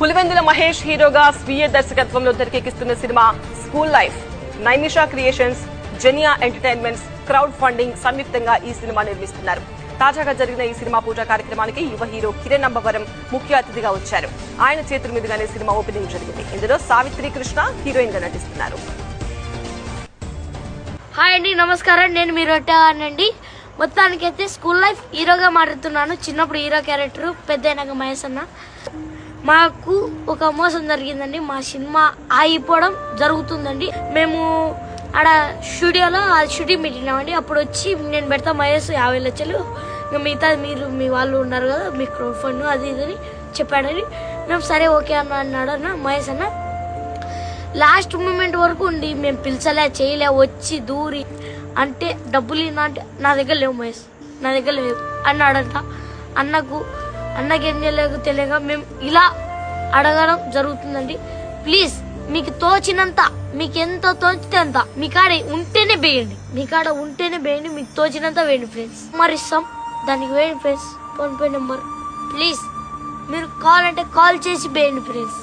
పులివెందుల మహేష్ హీరోగా స్వీయ దర్శకత్వంలో తెరకెక్కిస్తున్న cinema school life. Naimisha creations Jenia entertainments crowd funding సంయుక్తంగా ఈ సినిమా నిర్మిస్తున్నారు. తాజాగా జరిగిన ఈ సినిమా పూజా కార్యక్రమానికి యువ హీరో కిరణ్ అంబవరం ముఖ్య అతిథిగా వచ్చారు. ఆయన చేతుల మీదుగానే సినిమా ఓపెనింగ్ జరిగింది. ఇందులో సావిత్రి కృష్ణ హీరోయిన్గా నటిస్తున్నారు. హాయ్ అండి నమస్కారం. నేను మీరు అండి. మొత్తానికైతే స్కూల్ లైఫ్ హీరోగా మాట్లాడుతున్నాను చిన్నప్పుడు హీరో క్యారెక్టర్ పెద్ద అయినాక మహేష్ అన్న. మాకు ఒక మోసం జరిగిందండి. మా సినిమా ఆగిపోవడం జరుగుతుందండి. మేము ఆడ స్టూడియోలో ఆ షూటింగ్ పెట్టినామండి అప్పుడు వచ్చి నేను పెడతా మహేష్ యాభై లక్షలు. ఇంకా మిగతా మీరు మీ వాళ్ళు ఉన్నారు కదా మీకు ఫండ్ అది ఇది అని చెప్పాడని మేము సరే ఓకే అన్న అన్నాడు అన్న మహేష్ అన్న. లాస్ట్ మూమెంట్ వరకు ఉండి మేము పిలిచలే చేయలే వచ్చి దూరి. అంటే డబ్బులు అంటే నా దగ్గర లేవు మహేష్. నా దగ్గర లేవు. అన్నాడంట. అన్నకు అన్నకి ఏం చేయలేక తెలియక మేము ఇలా అడగడం జరుగుతుందండి. ప్లీజ్ మీకు తోచినంత మీకు ఎంత తోచితే అంత మీ కాడ ఉంటేనే వేయండి. మీ కాడ ఉంటేనే వేయండి మీకు తోచినంత వేయండి ఫ్రెండ్స్ మరి ఇస్తాం. దానికి వేయండి ఫ్రెండ్స్ ఫోన్పే నెంబర్. ప్లీజ్ మీరు కాల్ అంటే కాల్ చేసి వేయండి ఫ్రెండ్స్